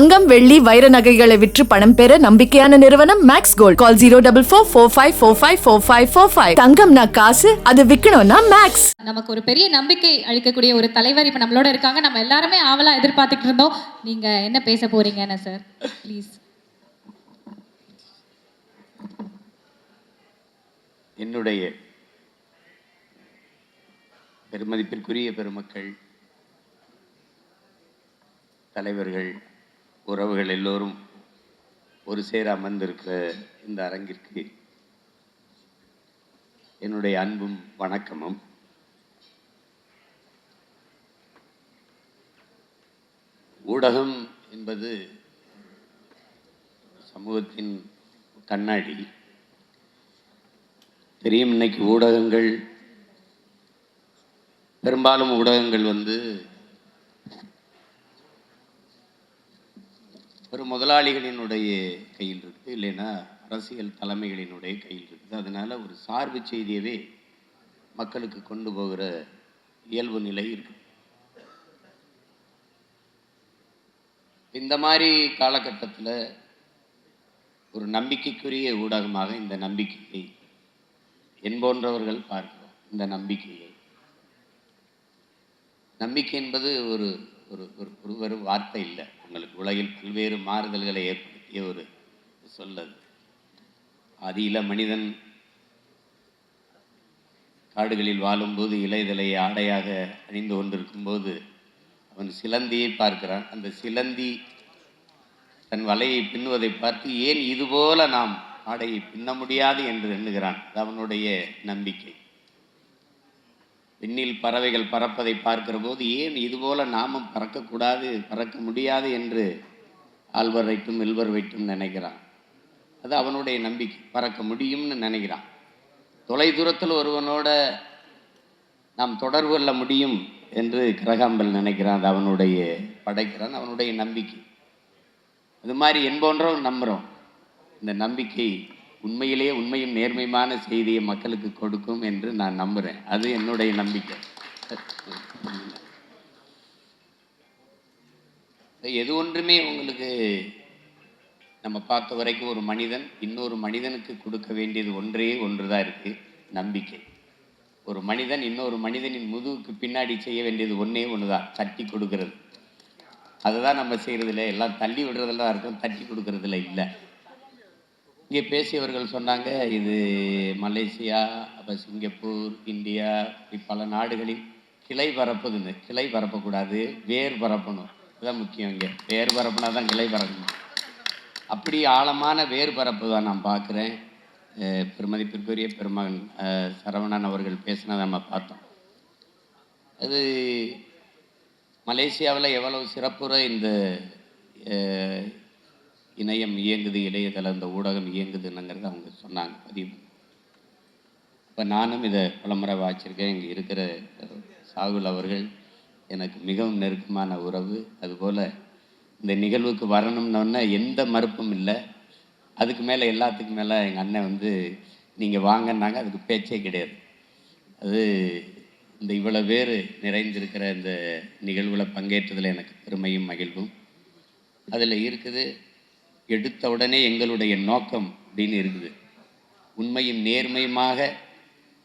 தங்கம் வெள்ளி வைர நகைகளை விற்று பணம் பெற நம்பிக்கையான நிறுவனம் Max Gold call zero double four four five four five four five four five தங்கம்னா காசு அது விற்கணும்னா மேக்ஸ் நமக்கு ஒரு பெரிய நம்பிக்கை அளிக்கக்கூடிய ஒரு தலைவர் இப்போ நம்மளோட இருக்காங்க. நம்ம எல்லாருமே ஆவலா எதிர்பார்த்துட்டு இருந்தோம். நீங்க என்ன பேச போறீங்கன்னு சார் ப்ளீஸ் என்னுடைய பெருமதிப்பிற்குரிய பெருமக்கள் தலைவர்கள் உறவுகள் எல்லோரும் ஒரு சேர அமர்ந்திருக்கிற இந்த அரங்கிற்கு என்னுடைய அன்பும் வணக்கமும். ஊடகம் என்பது சமூகத்தின் கண்ணாடி. தெரியும் இன்னைக்கு ஊடகங்கள் பெரும்பாலும் ஊடகங்கள் வந்து ஒரு முதலாளிகளினுடைய கையில் இருக்குது இல்லைன்னா அரசியல் தலைமைகளினுடைய கையில் இருக்குது. அதனால ஒரு சார்பு செய்தியவே மக்களுக்கு கொண்டு போகிற இயல்பு நிலை இருக்கு. இந்த மாதிரி காலகட்டத்தில் ஒரு நம்பிக்கைக்குரிய ஊடகமாக இந்த நம்பிக்கையை என் போன்றவர்கள் பார்க்கிறோம். இந்த நம்பிக்கையை. நம்பிக்கை என்பது ஒரு ஒரு ஒரு ஒரு வெறும் வார்த்தை இல்லை. உங்களுக்கு உலகில் பல்வேறு மாறுதல்களை ஏற்படுத்திய ஒரு சொல்லது ஆதியில மனிதன் காடுகளில் வாழும்போது இலைதலை ஆடையாக அணிந்து கொண்டிருக்கும்போது அவன் சிலந்தியை பார்க்கிறான். அந்த சிலந்தி தன் வலையை பின்னுவதை பார்த்து ஏன் இதுபோல நாம் ஆடையை பின்ன முடியாது? என்று எண்ணுகிறான். அது அவனுடைய நம்பிக்கை. விண்ணில் பறவைகள் பறப்பதை பார்க்கிற போது ஏன் இதுபோல் நாமும் பறக்கக்கூடாது பறக்க முடியாது? என்று ஆழ்வர் வைட்டும் எல்வர் வைட்டும் நினைக்கிறான். அது அவனுடைய நம்பிக்கை. பறக்க முடியும்னு நினைக்கிறான். தொலை தூரத்தில் ஒருவனோட நாம் தொடர்பு கொள்ள முடியும் என்று கிரகாம்பல் நினைக்கிறான். அது அவனுடைய படைக்கிறான். அவனுடைய நம்பிக்கை. அது மாதிரி என்போன்றோம் நம்புகிறோம் இந்த நம்பிக்கை உண்மையிலேயே உண்மையும் நேர்மையுமான செய்தியை மக்களுக்கு கொடுக்கும் என்று நான் நம்புகிறேன் அது என்னுடைய நம்பிக்கை. எது ஒன்றுமே உங்களுக்கு நம்ம பார்த்த வரைக்கும் ஒரு மனிதன் இன்னொரு மனிதனுக்கு கொடுக்க வேண்டியது ஒன்றே ஒன்று தான் இருக்குது நம்பிக்கை. ஒரு மனிதன் இன்னொரு மனிதனின் முதுகுக்கு பின்னாடி செய்ய வேண்டியது ஒன்றே ஒன்று தான் தட்டி கொடுக்கறது. அதுதான் நம்ம செய்கிறதில்ல எல்லாம் தள்ளி விடுறதெல்லாம் இருக்கும் தட்டி கொடுக்கறதுல இல்லை. இங்கே பேசியவர்கள் சொன்னாங்க இது மலேசியா அப்போ சிங்கப்பூர் இந்தியா இப்படி பல நாடுகளில் கிளை பரப்புதுன்னு கிளை பரப்பக்கூடாது வேர் பரப்பணும். இதுதான் முக்கியம் இங்கே. வேர் பரப்புனா தான் கிளை பரப்பணும். அப்படி ஆழமான வேர் பரப்பு தான் நான் பார்க்குறேன். பெருமதிப்பிற்குரிய பெருமகன் சரவணன் அவர்கள் பேசினதை நம்ம பார்த்தோம். அது மலேசியாவில் எவ்வளவு சிறப்புற இந்த இணையம் இயங்குது இணையதளம் இந்த ஊடகம் இயங்குதுன்னுங்கிறத அவங்க சொன்னாங்க பதிவு. இப்போ நானும் இதை பலமுறை வாய்ச்சிருக்கேன் இங்கே இருக்கிற சாகுல் அவர்கள் எனக்கு மிகவும் நெருக்கமான உறவு. அதுபோல் இந்த நிகழ்வுக்கு வரணும்னோடனே எந்த மறுப்பும் இல்லை. அதுக்கு மேலே எல்லாத்துக்கும் மேலே எங்கள் அண்ணன் வந்து நீங்கள் வாங்கன்னாங்க அதுக்கு பேச்சே கிடையாது. அது இந்த இவ்வளோ பேர் நிறைந்திருக்கிற இந்த நிகழ்வில் பங்கேற்றதில் எனக்கு பெருமையும் மகிழ்வும். அதில் இருக்குது எடுத்த உடனே எங்களுடைய நோக்கம் அப்படின்னு இருக்குது. உண்மையும் நேர்மையுமாக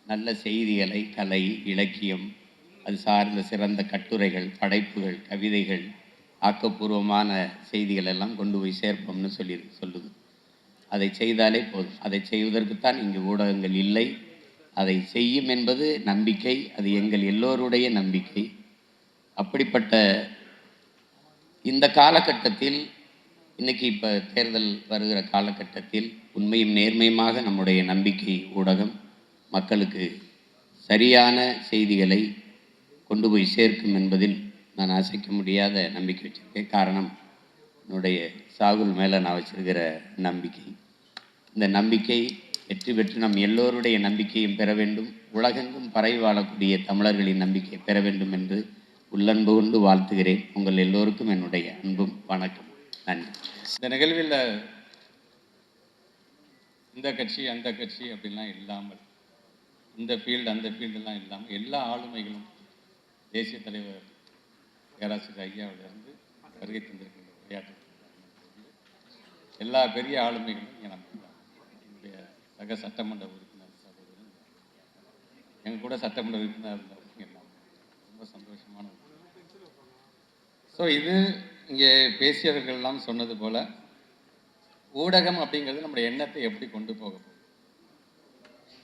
நல்ல செய்திகளை கலை இலக்கியம் அது சார்ந்த சிறந்த கட்டுரைகள் படைப்புகள் கவிதைகள் ஆக்கப்பூர்வமான செய்திகள் எல்லாம் கொண்டு போய் சேர்ப்போம்னு சொல்லி சொல்லுது. அதை செய்தாலே போதும். அதை செய்வதற்குத்தான் இங்கு ஊடகங்கள் இல்லை. அதை செய்யும் என்பது நம்பிக்கை. அது எங்கள் எல்லோருடைய நம்பிக்கை. அப்படிப்பட்ட இந்த காலகட்டத்தில் இன்னைக்கு இப்போ தேர்தல் வருகிற காலகட்டத்தில் உண்மையும் நேர்மையுமாக நம்முடைய நம்பிக்கை ஊடகம் மக்களுக்கு சரியான செய்திகளை கொண்டு போய் சேர்க்கும் என்பதில் நான் அசைக்க முடியாத நம்பிக்கை வச்சுருக்கேன். காரணம் என்னுடைய சாகுல் மேலே நான் வச்சுருக்கிற நம்பிக்கை. இந்த நம்பிக்கை வெற்றி பெற்று நம் எல்லோருடைய நம்பிக்கையும் பெற வேண்டும். உலகெங்கும் பரவி வாழக்கூடிய தமிழர்களின் நம்பிக்கையை பெற வேண்டும் என்று உள்ளன்பு கொண்டு வாழ்த்துகிறேன். உங்கள் எல்லோருக்கும் என்னுடைய அன்பும் வணக்கம் நன்றி. இந்த நிகழ்வில் இந்த கட்சி அந்த கட்சி அப்படிலாம் இல்லாமல் இந்த ஃபீல்டு அந்த ஃபீல்டெல்லாம் இல்லாமல் எல்லா ஆளுமைகளும் தேசிய தலைவர் பேராசிரியர் ஐயாவிலிருந்து வருகை தந்திருக்கின்ற விளையாட்டு எல்லா பெரிய ஆளுமைகளும் இங்கே நம்ம என்னுடைய சக சட்டமன்ற உறுப்பினர் சகோதரன் எங்க கூட சட்டமன்ற உறுப்பினர் இருந்தவங்க எல்லாம் ரொம்ப சந்தோஷமான ஸோ இது இங்கே பேசியவர்கள்லாம் சொன்னது போல் ஊடகம் அப்படிங்கிறது நம்முடைய எண்ணத்தை எப்படி கொண்டு போக போகுது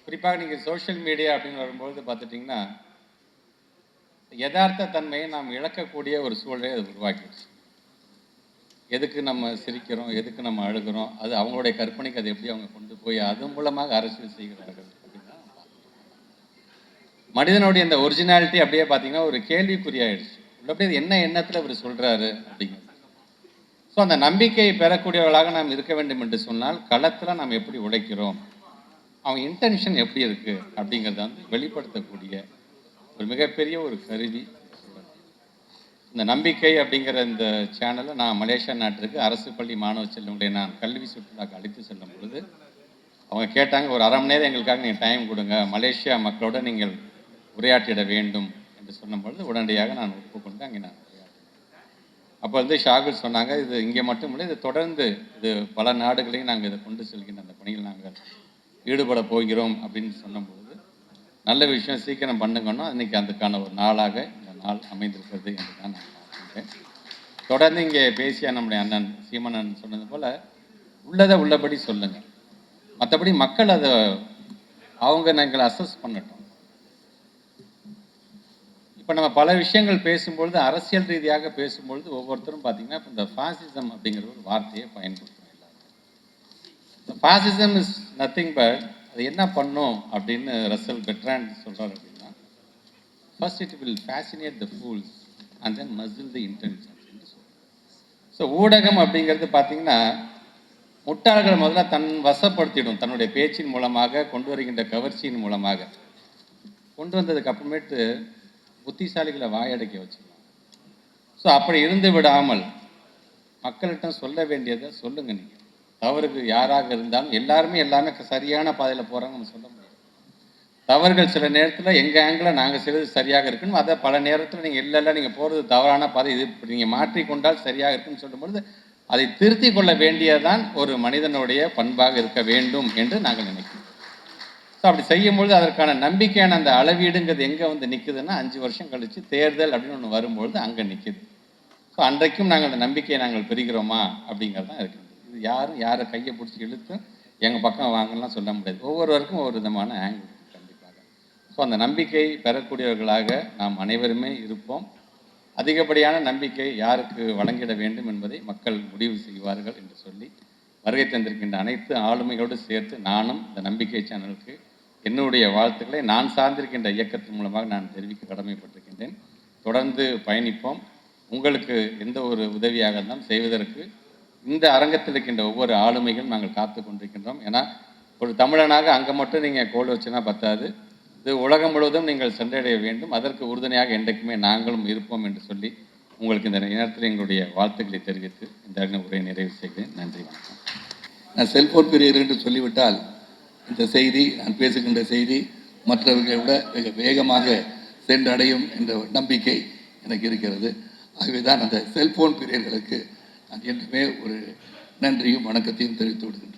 குறிப்பாக நீங்கள் சோஷியல் மீடியா அப்படின்னு வரும்பொழுது பார்த்துட்டிங்கன்னா யதார்த்த தன்மையை நாம் இழக்கக்கூடிய ஒரு சூழலை அது உருவாக்கிடுச்சு. எதுக்கு நம்ம சிரிக்கிறோம் எதுக்கு நம்ம அழுகிறோம் அது அவங்களுடைய கற்பனைக்கு அது எப்படி அவங்க கொண்டு போய் அது மூலமாக அரசியல் செய்கிறார்கள் அப்படின்னா மனிதனுடைய இந்த ஒரிஜினாலிட்டி அப்படியே பார்த்தீங்கன்னா ஒரு கேள்விக்குறியாயிடுச்சு. உள்ளபடி என்ன எண்ணத்தில் இவர் சொல்கிறாரு அப்படிங்கிறது. ஸோ அந்த நம்பிக்கையை பெறக்கூடியவர்களாக நாம் இருக்க வேண்டும் என்று சொன்னால் களத்தில் நாம் எப்படி உழைக்கிறோம் அவங்க இன்டென்ஷன் எப்படி இருக்குது அப்படிங்கிறத வந்து வெளிப்படுத்தக்கூடிய ஒரு மிகப்பெரிய ஒரு கருவி இந்த நம்பிக்கை அப்படிங்கிற இந்த சேனலை நான் மலேசியா நாட்டிற்கு அரசு பள்ளி மாணவ செல்வங்களை நான் கல்வி சுற்றுலாக்கு அழைத்து செல்லும் பொழுது அவங்க கேட்டாங்க ஒரு அரை மணி நேரம் எங்களுக்காக நீங்கள் டைம் கொடுங்க. மலேசியா மக்களோட நீங்கள் உரையாற்றிட வேண்டும். என்று சொன்ன பொழுது உடனடியாக நான் ஒப்புக்கொண்டு அங்கே நான் அப்போ வந்து ஷாகுல் சொன்னாங்க இது இங்கே மட்டும் இல்லை இது தொடர்ந்து இது பல நாடுகளையும் நாங்கள் இதை கொண்டு செல்கின்ற அந்த பணியில் நாங்கள் ஈடுபட போகிறோம் அப்படின்னு சொன்னபொழுது நல்ல விஷயம் சீக்கிரம் பண்ணுங்கன்னா இன்னைக்கு அதுக்கான ஒரு நாளாக இந்த நாள் அமைந்திருக்கிறது என்று தான் நான் பார்க்கின்றேன். தொடர்ந்து இங்கே பேசிய நம்முடைய அண்ணன் சீமனன் சொன்னது போல் உள்ளதை உள்ளபடி சொல்லுங்கள். மற்றபடி மக்கள் அதை அவங்க நாங்கள் அசஸ் பண்ணட்டும். இப்போ நம்ம பல விஷயங்கள் பேசும்பொழுது அரசியல் ரீதியாக பேசும்பொழுது ஒவ்வொருத்தரும் பார்த்தீங்கன்னா இப்போ இந்த ஃபாசிசம் அப்படிங்கிற ஒரு வார்த்தையை பயன்படுத்தும் எல்லாரும். ஃபாசிசம் இஸ் நத்திங் பட் அது என்ன பண்ணும் அப்படின்னு ரசல் பெட்ரான் சொல்கிறார் அப்படின்னா first it will fascinate the fools and then muzzle the intelligence so ஊடகம் அப்படிங்கிறது பார்த்தீங்கன்னா முட்டாள்கள் முதல்ல தன் வசப்படுத்திடும் தன்னுடைய பேச்சின் மூலமாக கொண்டு வருகின்ற கவர்ச்சியின் மூலமாக. கொண்டு வந்ததுக்கு அப்புறமேட்டு புத்திசாலிகளை வாயடைக்க வச்சுக்கலாம் ஸோ அப்படி இருந்து விடாமல் மக்கள்கிட்ட சொல்ல வேண்டியதை சொல்லுங்க நீங்கள் தவறுக்கு யாராக இருந்தாலும் எல்லாருமே எல்லாமே சரியான பாதையில் போகிறாங்க நம்ம சொல்ல முடியாது. தவறுகள் சில நேரத்தில் எங்கள் ஆங்கிளில் நாங்கள் செய்வது சரியாக இருக்குன்னு அதை பல நேரத்தில் நீங்கள் இல்லை இல்லை நீங்கள் போகிறது தவறான பாதை. இது நீங்கள் மாற்றிக்கொண்டால் சரியாக இருக்குன்னு சொல்லும்பொழுது அதை திருத்தி கொள்ள வேண்டியதுதான் ஒரு மனிதனுடைய பண்பாக இருக்க வேண்டும் என்று நாங்கள் நினைக்கிறோம். ஸோ அப்படி செய்யும்பொழுது அதற்கான நம்பிக்கையான அந்த அளவீடுங்கிறது எங்கே வந்து நிற்குதுன்னா அஞ்சு வருஷம் கழித்து தேர்தல் அப்படின்னு ஒன்று வரும்பொழுது அங்கே நிற்குது ஸோ அன்றைக்கும் நாங்கள் அந்த நம்பிக்கையை நாங்கள் பெறுகிறோமா அப்படிங்கிறது தான் இருக்குது இது யாரும் யாரை கையை பிடிச்சி இழுத்து எங்கள் பக்கம் வாங்கலாம் சொல்ல முடியாது. ஒவ்வொருவருக்கும் ஒவ்வொரு விதமான ஆங்கிள் கண்டிப்பாக. ஸோ அந்த நம்பிக்கை பெறக்கூடியவர்களாக நாம் அனைவருமே இருப்போம். அதிகப்படியான நம்பிக்கை யாருக்கு வழங்கிட வேண்டும் என்பதை மக்கள் முடிவு செய்வார்கள் என்று சொல்லி வருகை தந்திருக்கின்ற அனைத்து ஆளுமைகளோடு சேர்த்து நானும் இந்த நம்பிக்கை சேனலுக்கு என்னுடைய வாழ்த்துக்களை நான் சார்ந்திருக்கின்ற இயக்கத்தின் மூலமாக நான் தெரிவிக்க கடமைப்பட்டிருக்கின்றேன். தொடர்ந்து பயணிப்போம். உங்களுக்கு எந்த ஒரு உதவியாக இருந்தாலும் செய்வதற்கு இந்த அரங்கத்தில் இருக்கின்ற ஒவ்வொரு ஆளுமைகளும் நாங்கள் காத்து கொண்டிருக்கின்றோம். ஏன்னா ஒரு தமிழனாக அங்கே மட்டும் நீங்கள் கோல் வச்சுனா பத்தாது. இது உலகம் முழுவதும் நீங்கள் சென்றடைய வேண்டும். அதற்கு உறுதுணையாக என்றைக்குமே நாங்களும் இருப்போம் என்று சொல்லி உங்களுக்கு இந்த நேரத்தில் எங்களுடைய வாழ்த்துக்களை தெரிவித்து இந்த உரையை நிறைவு செய்கிறேன். நன்றி வணக்கம். நான் செல்போன் பிரியர் என்று சொல்லிவிட்டால் இந்த செய்தி நான் பேசுகின்ற செய்தி மற்றவர்களை விட மிக வேகமாக சென்றடையும் என்ற நம்பிக்கை எனக்கு இருக்கிறது. ஆகவே தான் அந்த செல்போன் பிரியர்களுக்கு நான் என்றுமே ஒரு நன்றியும் வணக்கத்தையும் தெரிவித்து விடுகின்றேன்.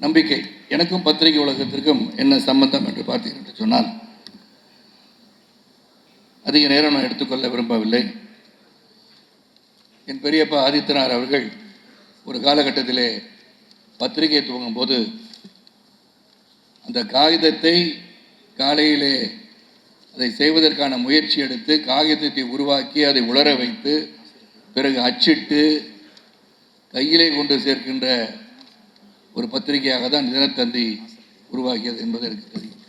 நம்பிக்கை. எனக்கும் பத்திரிகை உலகத்திற்கும் என்ன சம்பந்தம் என்று பார்த்தீர்கள் என்று சொன்னால் அதிக நேரம் நான் எடுத்துக்கொள்ள விரும்பவில்லை. என் பெரியப்பா ஆதித்தனார் அவர்கள் ஒரு காலகட்டத்திலே பத்திரிகை துவங்கும் போது அந்த காகிதத்தை காலையிலே அதை செய்வதற்கான முயற்சி எடுத்து காகிதத்தை உருவாக்கி அதை உலர வைத்து பிறகு அச்சிட்டு கையிலே கொண்டு சேர்க்கின்ற ஒரு பத்திரிகையாக தான் தினத்தந்தி உருவாகியது என்பது எனக்கு தெரியும்.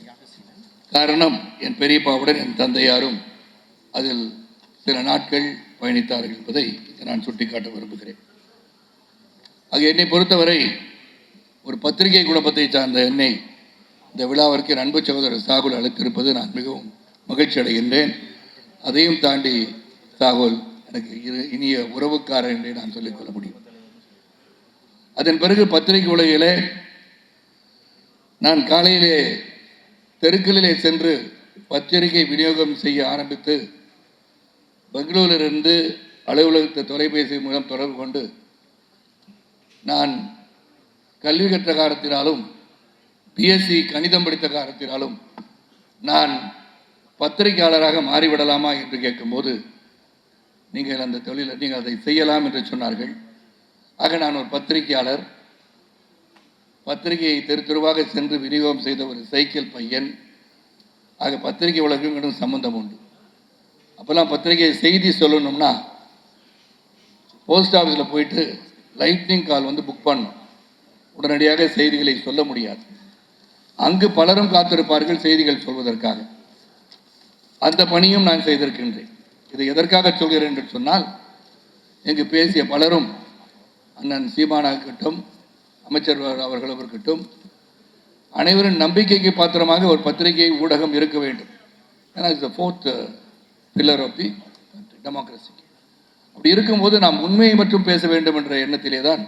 காரணம் என் பெரியப்பாவுடன் என் தந்தையாரும் அதில் சில நாட்கள் பயணித்தார்கள் என்பதை நான் சுட்டிக்காட்ட விரும்புகிறேன். ஆக என்னை பொறுத்தவரை ஒரு பத்திரிகை குடும்பத்தை சார்ந்த என்னை இந்த விழாவிற்கு அன்பு சகோதரர் சாகுல் அழைத்திருப்பது நான் மிகவும் மகிழ்ச்சி அடைகின்றேன். அதையும் தாண்டி சாகுல் எனக்கு இரு இனிய உறவுக்காரர் என்றே நான் சொல்லிக்கொள்ள முடியும். அதன் பிறகு பத்திரிகை உலகிலே நான் காலையிலே தெருக்களிலே சென்று பத்திரிகை விநியோகம் செய்ய ஆரம்பித்து பெங்களூரிலிருந்து அலுவலகத்தை தொலைபேசி மூலம் தொடர்பு கொண்டு நான் கல்வி கற்ற காரணத்தினாலும் பிஎஸ்சி கணிதம் படித்த காரணத்தினாலும் நான் பத்திரிகையாளராக மாறிவிடலாமா என்று கேட்கும்போது நீங்கள் அந்த தொழிலை நீங்கள் அதை செய்யலாம் என்று சொன்னார்கள். ஆக நான் ஒரு பத்திரிகையாளர். பத்திரிகையை தெரு தெருவாக சென்று விநியோகம் செய்த ஒரு சைக்கிள் பையன். ஆக பத்திரிகை உலகம் சம்பந்தம் உண்டு. அப்போல்லாம் பத்திரிகை செய்தி சொல்லணும்னா போஸ்ட் ஆஃபீஸில் போயிட்டு லைட்னிங் கால் வந்து புக் பண்ணும் உடனடியாக செய்திகளை சொல்ல முடியாது. அங்கு பலரும் காத்திருப்பார்கள் செய்திகள் சொல்வதற்காக. அந்த பணியும் நான் செய்திருக்கின்றேன். இதை எதற்காக சொல்கிறேன் என்று சொன்னால் இங்கு பேசிய பலரும் அண்ணன் சீமானாக இருக்கட்டும் அமைச்சர் அவர்களும் இருக்கட்டும் அனைவரின் நம்பிக்கைக்கு பாத்திரமாக ஒரு பத்திரிகை ஊடகம் இருக்க வேண்டும். ஏன்னா it's fourth pillar of the democracy அப்படி இருக்கும்போது நாம் உண்மையை மட்டும் பேச வேண்டும் என்ற எண்ணத்திலே தான்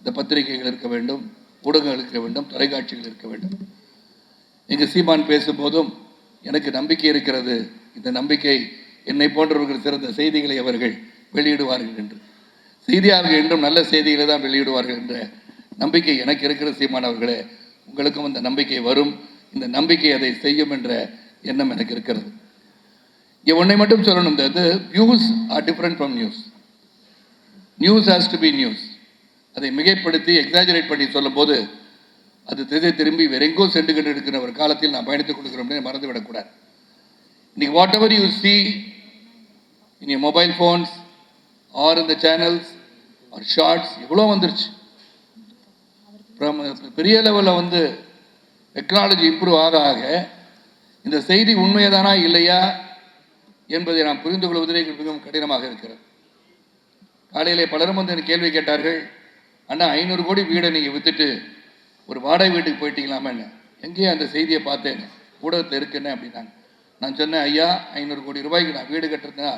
இந்த பத்திரிகைகள் இருக்க வேண்டும் ஊடகங்கள் இருக்க வேண்டும் தொலைக்காட்சிகள் இருக்க வேண்டும். இங்கு சீமான் பேசும்போதும் எனக்கு நம்பிக்கை இருக்கிறது. இந்த நம்பிக்கை என்னை போன்றவர்கள் சிறந்த செய்திகளை அவர்கள் வெளியிடுவார்கள் என்று. செய்தியாளர்கள் என்றும் நல்ல செய்திகளை தான் வெளியிடுவார்கள் என்ற நம்பிக்கை எனக்கு இருக்கிற சீமான் அவர்களே. உங்களுக்கும் அந்த நம்பிக்கை வரும். இந்த நம்பிக்கை அதை செய்யும் என்ற எண்ணம் எனக்கு இருக்கிறது. இங்கே ஒன்றை மட்டும் சொல்லணும் இந்த views are different from news news has to be news அதை மிகைப்படுத்தி எக்ஸாஜரேட் பண்ணி சொல்லும்போது அது திசை திரும்பி வெறெங்கோ சென்று கொண்டு இருக்கிற ஒரு காலத்தில் நான் பயணித்துக் கொடுக்கிறோம் மறந்துவிடக்கூடாது இன்னைக்கு வாட் எவர் யூ சி இனி மொபைல் ஃபோன்ஸ் ஆர் இந்த சேனல்ஸ் ஆர் ஷார்ட்ஸ் எவ்வளோ வந்துருச்சு. பெரிய லெவலில் வந்து டெக்னாலஜி இம்ப்ரூவ் ஆக ஆக இந்த செய்தி உண்மையதானா இல்லையா என்பதை நாம் புரிந்து கொள்வதிலே மிகவும் கடினமாக இருக்கிறது. காலையிலே பலரும் வந்து எனக்கு கேள்வி கேட்டார்கள் அண்ணா ஐநூறு கோடி வீடை நீங்கள் விற்றுட்டு ஒரு வாடகை வீட்டுக்கு போயிட்டீங்களாமே என்ன எங்கேயோ அந்த செய்தியை பார்த்தேன். ஊடகத்தில் இருக்குன்னு அப்படின்னாங்க. நான் சொன்னேன் ஐயா ஐநூறு கோடி ரூபாய்க்கு நான் வீடு கட்டுறதுனா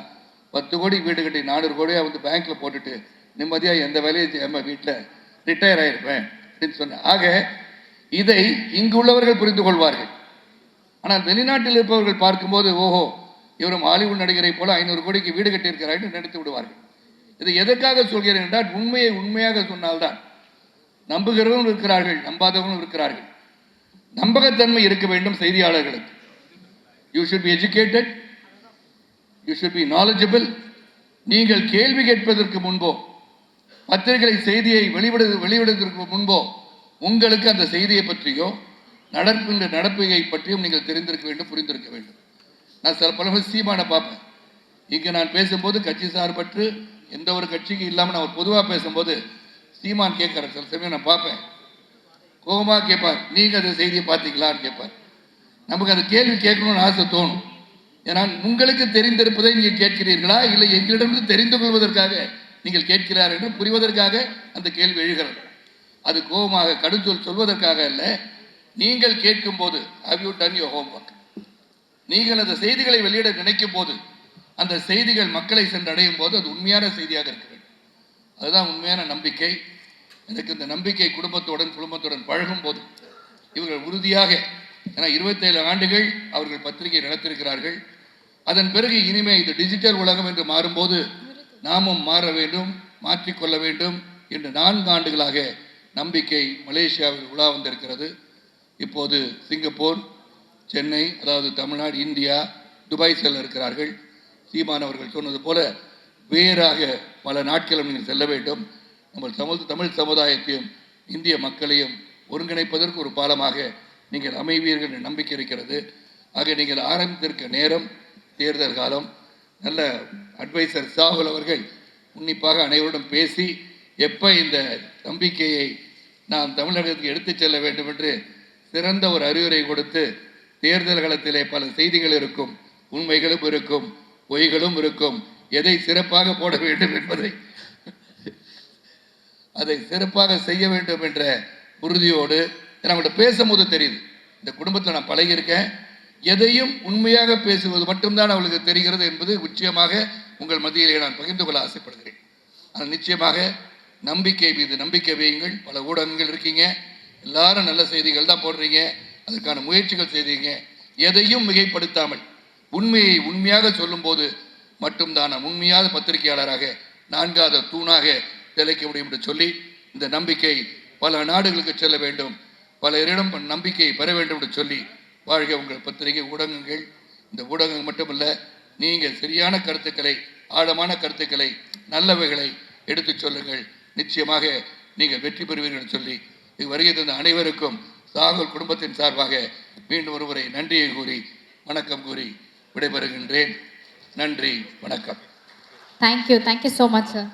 பத்து கோடி வீடு கட்டி நானூறு கோடியாக வந்து பேங்க்கில் போட்டுட்டு நிம்மதியாக எந்த வேலையை செய்யாமல் வீட்டில் ரிட்டையர் ஆகிருப்பேன் அப்படின்னு சொன்னேன். ஆக இதை இங்கு உள்ளவர்கள் புரிந்து கொள்வார்கள். ஆனால் வெளிநாட்டில் இருப்பவர்கள் பார்க்கும்போது ஓஹோ இவரும் ஹாலிவுட் நடிகரை போல ஐநூறு கோடிக்கு வீடு கட்டியிருக்கிறார் நினைத்து விடுவார்கள். இதை எதற்காக சொல்கிறேன் என்றால் உண்மையை உண்மையாக சொன்னால்தான். நம்புகிறவரும் இருக்கிறார்கள் நம்பாதவர்களும் இருக்கிறார்கள். நம்பகத்தன்மை இருக்க வேண்டும் செய்தியாளர்களுக்கு. You should be educated you should be knowledgeable நீங்கள் கேள்வி கேட்பதற்கு முன்போ பத்திரிகை செய்தியை வெளிவிடு வெளிவிடுவதற்கு முன்போ உங்களுக்கு அந்த செய்தியை பற்றியோ நடக்கின்ற நடப்பையை பற்றியும் நீங்கள் தெரிந்திருக்க வேண்டும் புரிந்திருக்க வேண்டும். நான் சில பல சீமானை பார்ப்பேன். இங்கே நான் பேசும்போது கட்சி சார்பற்று எந்த ஒரு கட்சிக்கும் இல்லாமல் நான் பொதுவாக பேசும்போது சீமான் கேட்குற சில சமயம் நான் பார்ப்பேன். கோபமாக கேட்பார். நீங்கள் அந்த செய்தியை பார்த்தீங்களான்னு கேட்பார். நமக்கு அந்த கேள்வி கேட்கணும்னு ஆசை தோணும். ஏன்னா உங்களுக்கு தெரிந்திருப்பதை நீங்கள் கேட்கிறீர்களா? இல்லை எங்களிடமிருந்து தெரிந்து கொள்வதற்காக நீங்கள் கேட்கிறார் என்று புரிவதற்காக அந்த கேள்வி எழுகிறது. அது கோபமாக கடுஞ்சொல் சொல்வதற்காக இல்லை நீங்கள் கேட்கும் போது have you done your homework நீங்கள் அந்த செய்திகளை வெளியிட நினைக்கும் போது அந்த செய்திகள் மக்களை சென்றடையும் போது அது உண்மையான செய்தியாக இருக்க அதுதான் உண்மையான நம்பிக்கை. எனக்கு இந்த நம்பிக்கை குடும்பத்துடன் குடும்பத்துடன் பழகும் போது இவர்கள் உறுதியாக ஏன்னா இருபத்தேழு ஆண்டுகள் அவர்கள் பத்திரிகை நடத்திருக்கிறார்கள் அதன் பிறகு இனிமே இது டிஜிட்டல் உலகம் என்று மாறும்போது நாமும் மாற வேண்டும் மாற்றிக்கொள்ள வேண்டும் என்று நான்கு ஆண்டுகளாக நம்பிக்கை மலேசியாவில் உலா வந்திருக்கிறது. இப்போது சிங்கப்பூர் சென்னை அதாவது தமிழ்நாடு இந்தியா துபாய் செல்ல இருக்கிறார்கள். சீமான் அவர்கள் சொன்னது போல வேறாக பல நாட்களும் நீங்கள் செல்ல வேண்டும். நம்ம தமிழ் தமிழ் சமுதாயத்தையும் இந்திய மக்களையும் ஒருங்கிணைப்பதற்கு ஒரு பாலமாக நீங்கள் அமைவீர்கள் என்ற நம்பிக்கை இருக்கிறது. ஆக நீங்கள் ஆரம்பித்திருக்க நேரம் தேர்தல் காலம். நல்ல அட்வைசர் சாகுல் அவர்கள் உன்னிப்பாக அனைவருடன் பேசி எப்போ இந்த நம்பிக்கையை நாம் தமிழகத்துக்கு எடுத்துச் செல்ல வேண்டும் என்று சிறந்த ஒரு அறிவுரை கொடுத்து தேர்தல் களத்திலே பல செய்திகள் இருக்கும் உண்மைகளும் இருக்கும். பொய்களும் இருக்கும். எதை சிறப்பாக போட வேண்டும் என்பதை. அதை சிறப்பாக செய்ய வேண்டும் என்ற உறுதியோடு நம்மகிட்ட பேசும்போது தெரியுது. இந்த குடும்பத்தில் நான் பழகியிருக்கேன். எதையும் உண்மையாக பேசுவது மட்டும்தான் அவளுக்கு தெரிகிறது என்பது நிச்சயமாக உங்கள் மத்தியிலே நான் பகிர்ந்து கொள்ள ஆசைப்படுகிறேன். ஆனால் நிச்சயமாக நம்பிக்கை மீது நம்பிக்கை வையுங்கள். பல ஊடகங்கள் இருக்கீங்க. எல்லாரும் நல்ல செய்திகள் தான் போடுறீங்க. அதுக்கான முயற்சிகள் செய்தீங்க. எதையும் மிகைப்படுத்தாமல் உண்மையை உண்மையாக சொல்லும்போது மட்டும்தான் உண்மையாத பத்திரிகையாளராக நான்காவது தூணாக திளைக்க முடியும் என்று சொல்லி இந்த நம்பிக்கை பல நாடுகளுக்கு செல்ல வேண்டும் பலரிடம் நம்பிக்கையை பெற வேண்டும் என்று சொல்லி வாழ்க உங்கள் பத்திரிகை ஊடகங்கள். இந்த ஊடகங்கள் மட்டுமல்ல நீங்கள் சரியான கருத்துக்களை ஆழமான கருத்துக்களை நல்லவைகளை எடுத்துச் சொல்லுங்கள். நிச்சயமாக நீங்கள் வெற்றி பெறுவீர்கள் சொல்லி இது வருகை தந்த அனைவருக்கும் சாகல் குடும்பத்தின் சார்பாக மீண்டும் ஒருவரை நன்றியை கூறி வணக்கம் கூறி விடைபெறுகின்றேன். நன்றி வணக்கம். Thank you thank you so much sir